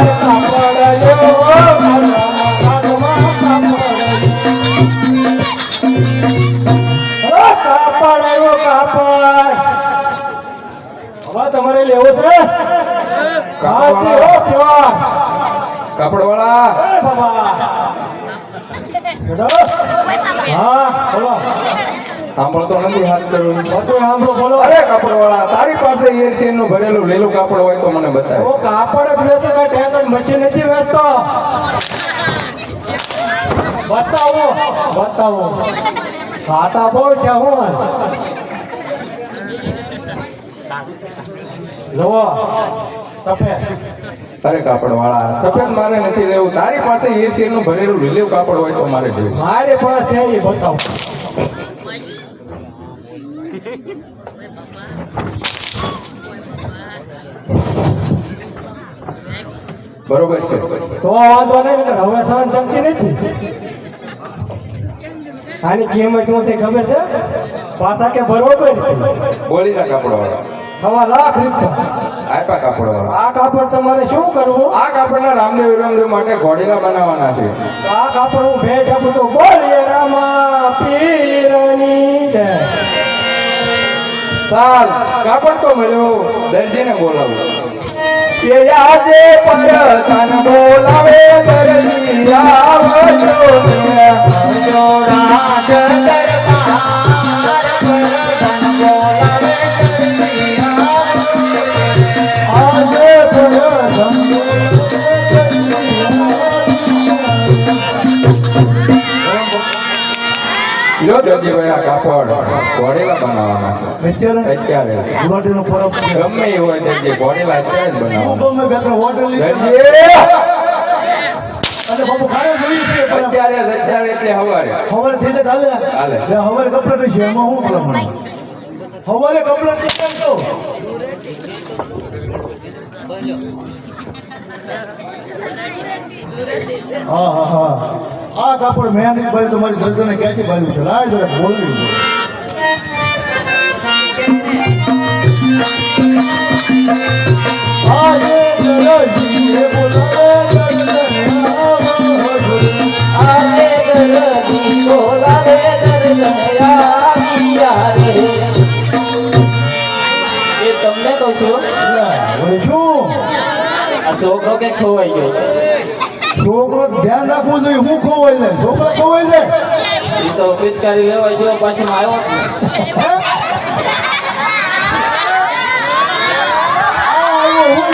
કાપડ સાંભળતો નથી હાથ કરું બધું સાંભળો બોલો. અરે કાપડ વાળા તારી પાસે એરસી નું ભરેલું લીલું કાપડ હોય તો મને બતાવ હું કાપડ જ વેચે ટેન્કર મશીન નથી વેચતો. બતાવો બતાવો. ખાતા બહુ છે હું જુઓ સફેદ. કાપડ વાળા સફેદ મારે નથી લેવું. તારી પાસે એરસી નું ભરેલું લીલું કાપડ હોય તો મારે જોઈએ. મારે પાસે એ બતાવો. બરોબર છે. તો વાંધો નહીં હવે સહન શક્તિ નથી. આની કિંમત શું છે ખબર છે? પાછા કે બરોબર છે? બોલી ના કાપડ વાળા સવા લાખ રૂપિયા. આપ્યા કાપડ વાળા આ કાપડ તમારે શું કરવું? આ કાપડના રામદેવ વિરમદેવ માટે ઘોડેલા બનાવવાના છે. આ કાપડ હું ભેટ આપું તો બોલીએ રામા પીરની જય. ચાલ કાપડ તો મળ્યો. દરજીને બોલાવો. કે આજે પરતન બોલાવે દરજી આવજો. અત્યારે? અત્યારે. ગુવાહાટીનો પરબ ગમે એ હોય દરજી ઘોડીલા અત્યારે જ હું ગમે બે હોટલ અને બાપુ ખાને જોયું છે અત્યારે અત્યારે એટલે હવારે. હવારે થઈ જાય ચાલે હાલે. લે, હવારે કપડાં છે એમાં હું ભલામણ હવારે કપડાં નહીં તો. હા હા હા. આ કાપડ મેં નહીં ભાઈ તમારી દર્દને ક્યાંથી બાજુ છે? લાય જરા બોલવી છોકરો કે ખોવાઈ ગયો છોકરો ધ્યાન રાખવું જોઈએ હું ખોવાઈ જાય છોકરો ખોવાઈ જાય તો ઓફિસ કરી લેવાઈ ગયો પાછો આવ્યો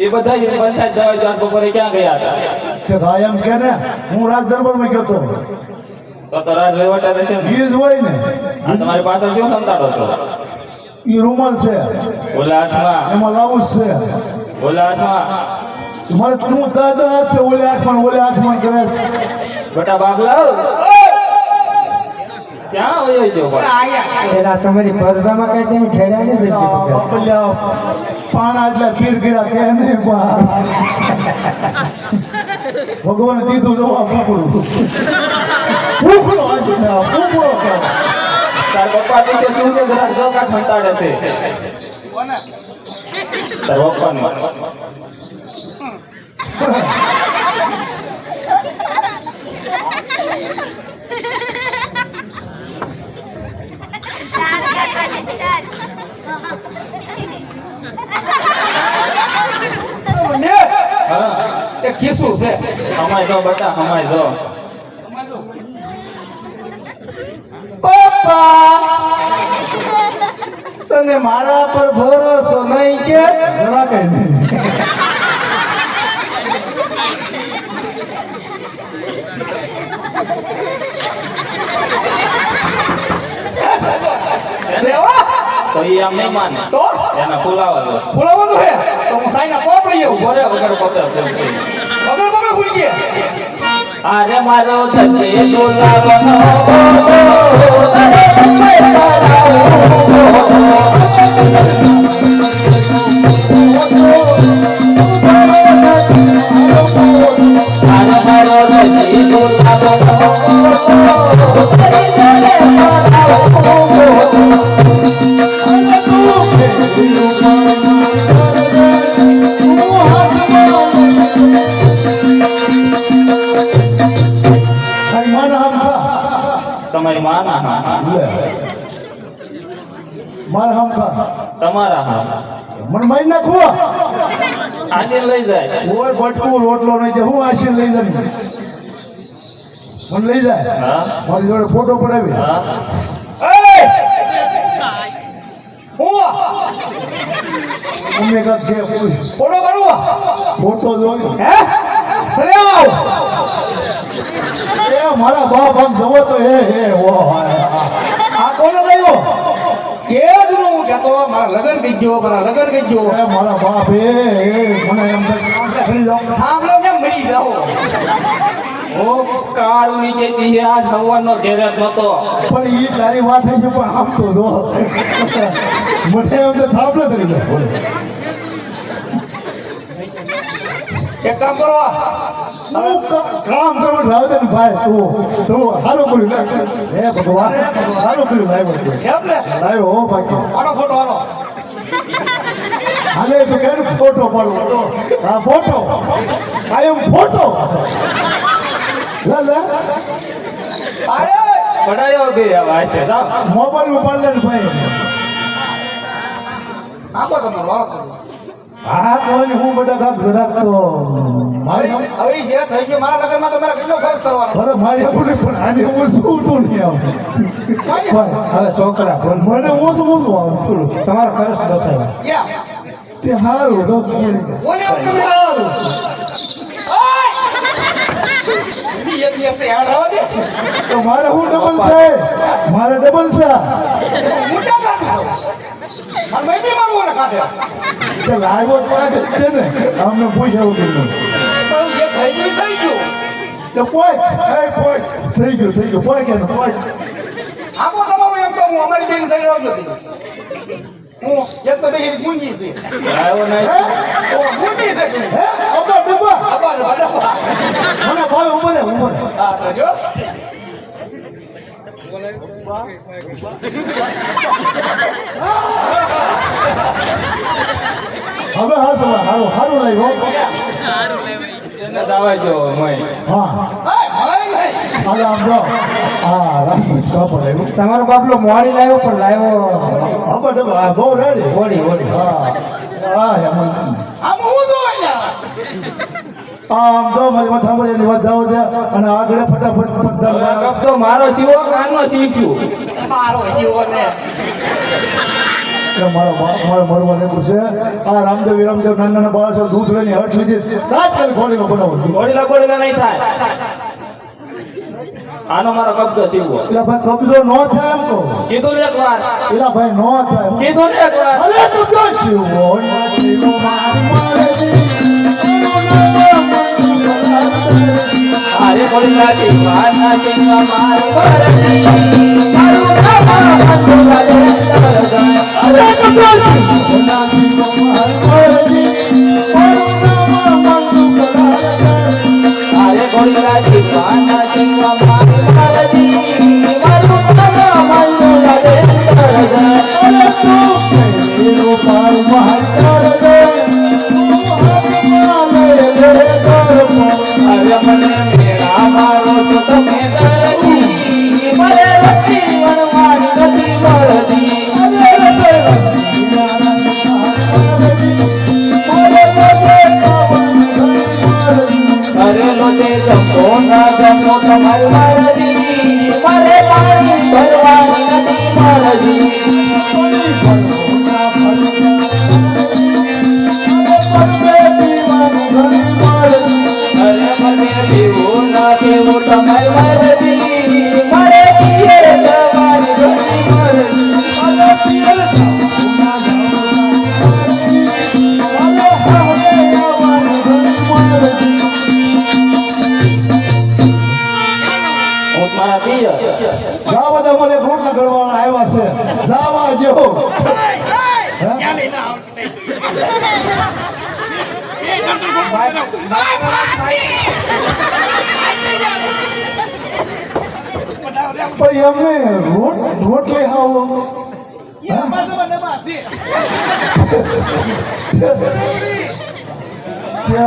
એ બધા પંચાયત જવા જવા બપોરે ક્યાં ગયા હતા? કે ભાઈ એમ કે ને હું રાજ દરબારમાં ગયો તો તો તો રાજ વહીવટા રહેશે ને. હોય ને. આ તમારી પાછળ શું સંતાડો છો? એ રૂમાલ છે. ઓલા હાથમાં. એમાં લાવું છે. ઓલા હાથમાં. મારે તું દાદા છે ઓલા હાથમાં ઓલા હાથમાં કરે બેટા બાપ લાવ. વયો? એલા તમારી પરદામાં કઈ તેમ ઠેર્યા નહીં દરજી પાણા એટલે પીર ગયા કે નહીં બા ભગવાને દીધું તો ભૂખડું. ભૂખડો ને ભૂખડો તાર પપ્પા વિશે શું છે જરા જો કાંઈક મંતાડે છે. તાર પપ્પાને. એ ખીસું છે? હમાય જો બેટા જો. પપ્પા તને મારા પર ભરોસો નહીં કે? જરા કઈ નહીં તો એ આમ નહીં માને તો એને ફૂલાવા દો બોલાવો તો હે તો હું સાઈના પોપ લઈ આવું વગર પોતે વગર વગર અરે મારો થશે અરે મારા આમ ખા. તમારા હા મને મારી નાખવો આશીર લઈ જાય. ઓય બટકું રોટલો નહીં દે. હું આશીર લઈ જાય મને લઈ જાય. હા. મારી જોડે ફોટો પડાવી. હા. અમે કાંઈક છે? ફોટો પાડવા ફોટો જોયો હે? સરેવાવ એ મારા બાપ આમ જવો તો હે હે ઓ. આ કોને લાવ્યો કે જ હું કહેતો મારા લગન ગયો મારા લગન થઈ ગયો એ મારા બાપ એ એ મને એમ ખરી જાઉં આપણે કેમ મળી જાઓ? હું કાળું નીચે છે આ સવારનો જ નતો પણ ઈ તારી વાત થઈ છે પણ આમ તો જો. મને એમ તો થાપલે ચડી જાય એક કામ કરો. હું ક- કામ કરો રાવદન ભાઈ તું તું સારું કર્યું લે. હે ભગવાન સારું કર્યું લાવ્યો કેમ એમ ને લાવ્યો હો બાકી આનો ફોટો હાલો. હાલે તો કેમ ફોટો પાડવો આ ફોટો. કાયમ ફોટો. લે લે. અરે પડાયો બે હવે આતે જાઓ. મોબાઈલ ઉપાડ લે ને ભાઈ. આપો તમારો કરો. હા કોઈ હું બધા કાક જરાક તો મારી હવે હવે જે થઈ ગયું મારા લગનમાં તમારે કેટલો ખર્ચ કરવાનો અરે મારી પણ આને હું શું તો નહીં આવ. ભાઈ હવે છોકરા મને હું શું શું આવ છું તમારો ખર્ચ બતાવ્યો તે હારું તો મારે હું ડબલ છે? મારે ડબલ છે? ને. અમને પૂછ્યું થઈ ગયું થઈ ગયું તો પોઈન્ટ એ પોઈન્ટ થઈ ગયું થઈ ગયું પોઈન્ટ એનો પોઈન્ટ આપો તમારું એમ તો હું અમારી બેન થઈ રહ્યો નથી હું એક તો બેન ગુંજી છે. આવ્યો નહીં ગુંજી છે હે? અબા ડબ્બા. આબા ને મને ભાઈ ઊભો રે ઊભો રે હા તો જો. હવે હાલ તો હારું હારું લાવ્યો મય. હા. હાલ આમ જો. હા રામ તમારો બાપલો મોડી લાવ્યો પણ લાવ્યો. હા, બહુ રેડી. ઓડી ઓડી હા. હા આમ તો મારી વાત સાંભળે એની વાત જાઓ દે અને આગળ ફટાફટ પડતા મારો શિવો કાનનો શીશું. મારો જીવો ને. મારો મારો મરવા લેવું છે. આ રામદેવ રામદેવ નાના નાના બાળકો દૂધ લઈને હટ લીધી. તાત્કાલિક ખોલીમાં બનાવો. ગોળીલા ગોળીલા નહીં થાય. આનો મારો કબજો સીવો એટલે ભાઈ કબજો ન થાય એમ તો કીધું ને એક વાર ભાઈ ન થાય કીધું ને અરે મારી મારે. અરે સીવા મારો મારું. નામ પણ અમે રોટ રોટલી આવો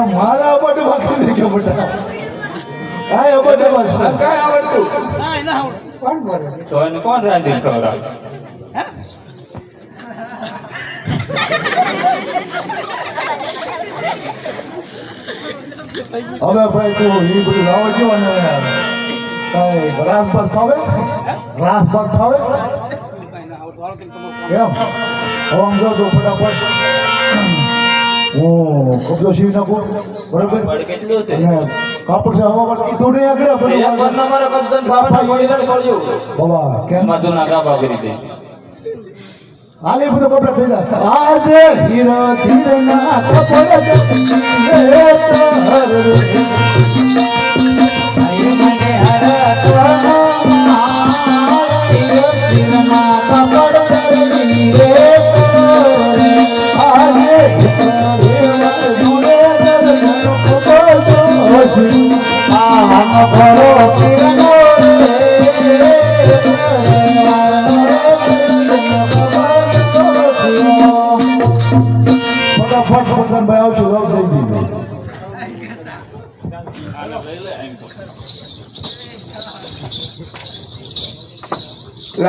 મારા બધું વાતું નહીં કે બધા હા એ બધું બસ કાંઈ આવડતું? કોણ કરે તો એને કોણ રાંધીને ખવડાવે? હવે ભાઈ તું એ બધું લાવજો અને કઈ રાસ બસ ખાવે? રાસ બસ ખાવે? એમ હવે આમ જો તો ફટાફટ હું કબજો સીવી નાખું. બરોબર? કેટલું છે અને કાપડ છે હવા પર કીધું નહીં આગળ. વાર બધું નંબર કબજન ભાવના ગોળીને પડ્યું બાબા કેમ? માજો ના ગાબા કરી દે. હાલે બધું કપડા થઈ જાય આજે હીરો ધીરના કપડા.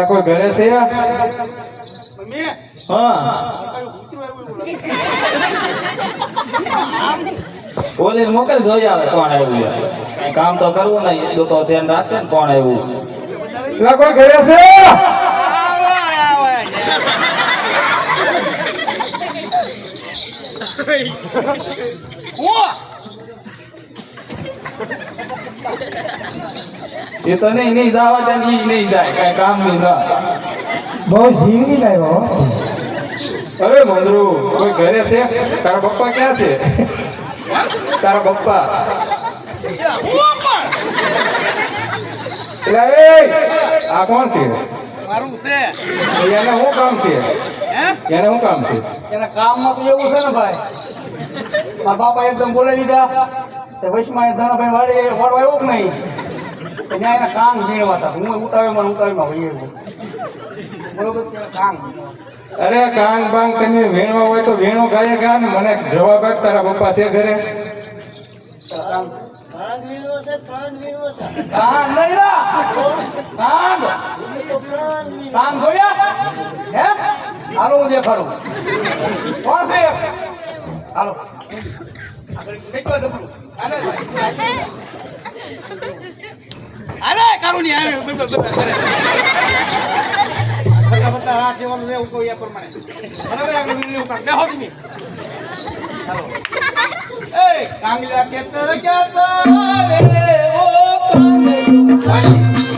કોઈ ઘરે છે હા. બોલીને મોકલ જોઈ આવે કોણ આવ્યું યાર કઈ કામ તો કરવું નહીં એટલું તો ધ્યાન રાખશે ને કોણ આવ્યું એટલે કોઈ ઘરે છે એ તો નહીં નહીં જવા દે ને ઈ નહીં જાય કઈ કામ નહીં ના બહુ જીવની લાવ્યો અરે મંદરુ કોઈ ઘરે છે તારા પપ્પા ક્યાં છે તારા પપ્પા આ કોણ છે મારું છે એને શું કામ છે એને શું કામ છે એના કામમાં તો એવું છે ને ભાઈ મારા બાપા એકદમ બોલાવી દીધા તે વૈશ્વમાં એ ધનાભાઈ વાળી વાળો આવ્યો કે નહીં ત્યાં એના કાન ભીણવા હતા હું ઉતાવે મને ઉતાવીમાં ભાઈ એવું બરોબર કાન અરે કાંગ બાંગ તમે વેણવા હોય તો વેણો ગાય ગા ને મને જવાબ આપ તારા પપ્પા છે ઘરે નહીં હાલો હું દેખાડું. હાલો. અરે કરું નહીં આવે બધા રાહ સેવાનું એવું કહું એ પ્રમાણે. બરાબર? આપણે વીડિયો બેહો તમે. ચાલો એ કાંગલા કે તર ક્યા તારે? ઓ કાંગલા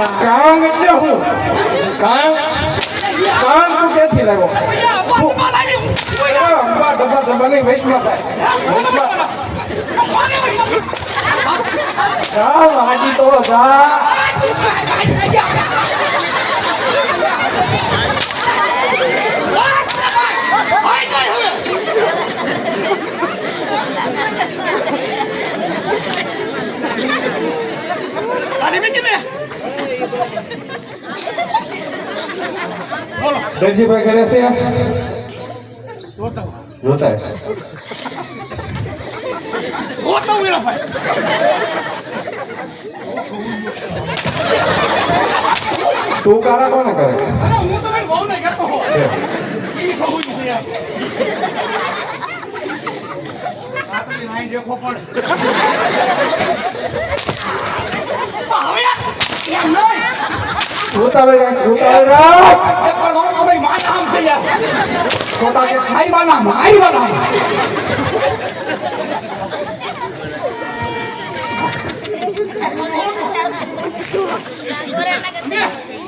રામ એટલે હું કામ કામ તું ક્યાંથી લાગો અંબા ડબ્બા ડબ્બા નહીં વૈષ્ણવ થાય વૈષ્ણવ જા વાજી તો જા દરજીભાઈ ઘરે છે? જોતા. ગોતો મેળો ભાઈ તું કારા કોને કરે? હું તો ભાઈ બહુ નહીં કરતો ઈ પણ હવે રાખ ઉતાવળ રાખ એક વાર મારો તો ભાઈ માં નામ છે યાર ખોટા કે મારી બા નામ મારી બા નામ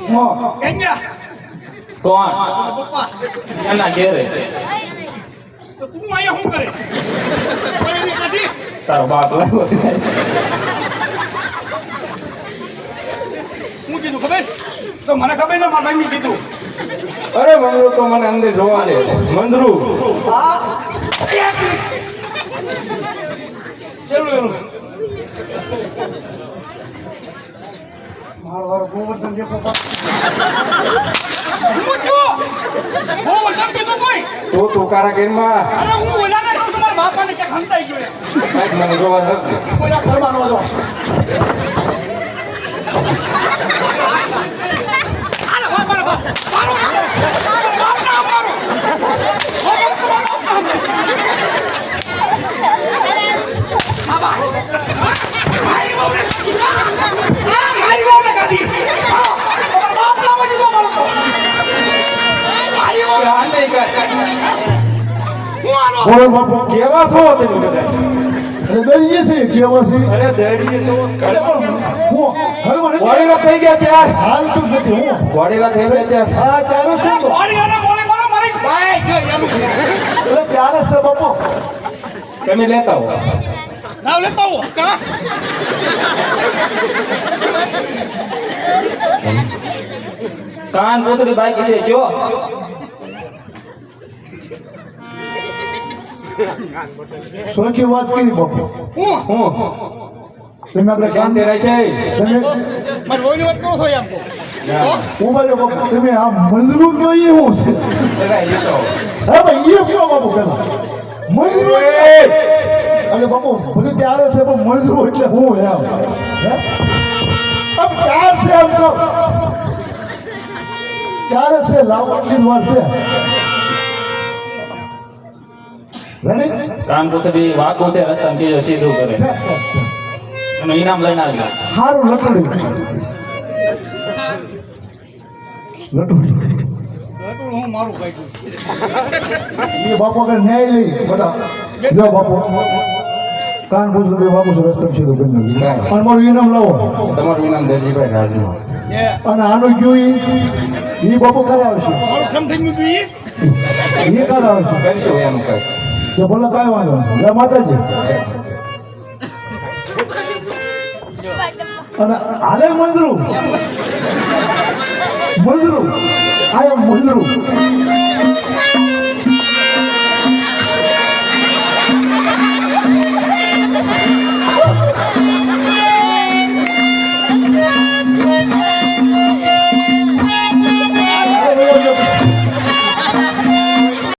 હો. કન્યા કોણ પપ્પા એના ઘેરે તો તું અહીંયા શું કરે કોઈ એની કાઢી તારો બાપ લાવ્યો છે. હું કીધું ખબર તો મને ખબર ના મારા ભાઈ કીધું. અરે મંદરુ તો મને અંદર જોવા દે. મંદરુ હા. ચલો મારો વારો ગોવર્ધન જે પપ્પા. હું છું. ગોવર્ધન કીધું કોઈ. તું તું કારાગીરમાં અરે હું ઓલાને કહું છું મારા બાપાને ક્યાંક હંતાઈ ગયો. મને જોવા દે. કોઈના ઘરમાં ન જો કેવા છો. તમે બધા દરિયે છે કેવા છે અરે દરિયે છો ગોળીલા થઈ ગયા ત્યાર. હાલ તો નથી હું. થઈ ગયા ત્યાર. હા ત્યારે છે તો. મારી ગોળી મારો મારી ભાઈ એટલે ત્યારે છે બાપુ. તમે લેતા હો. નાવ લેતા હો. કા? કાન પોસડી બાકી છે જો. સોચી વાત કરી હું? હું? તમે આપણે કામ શાંતિ રાખે તમે મારી વહુની વાત કરો છો એમ બાપુ તમે આ મંદિરું જોઈએ હું છે. હા ભાઈ એ કયો બાપુ પેલા? મંદિરો અરે બાપુ ભલે ત્યારે છે પણ મંદિરો એટલે હું એમ. હે? આમ છે કહો ત્યારે છે જ વાર છે. કાન પૂછડી વાંકું છે રસ્તા બીજો સીધું કરે એનું ઇનામ લઈને આવજો હારું લટડી લટડી ગટું હું મારું ભાઈ એ બાપુ આગળ ન્યાય લઈ. બધા જો બાપુ. કાન પૂછડું બે બાપુ છે રસ્તો સીધો કરી નાખ્યું. અને મારું ઇનામ લાવો. તમારું નામ દરજીભાઈ રાજનો અને આનું ગયું ઈ? ઈ બાપુ કરે આવશે. મારું ઠમ થઈ ગયું તું ઈ? ઈ કરે આવશે. કરશું એમ કઈ કે બોલો કાંઈ વાંધો. જય માતાજી અને આલે મંદરું મંદરું આ મંદરું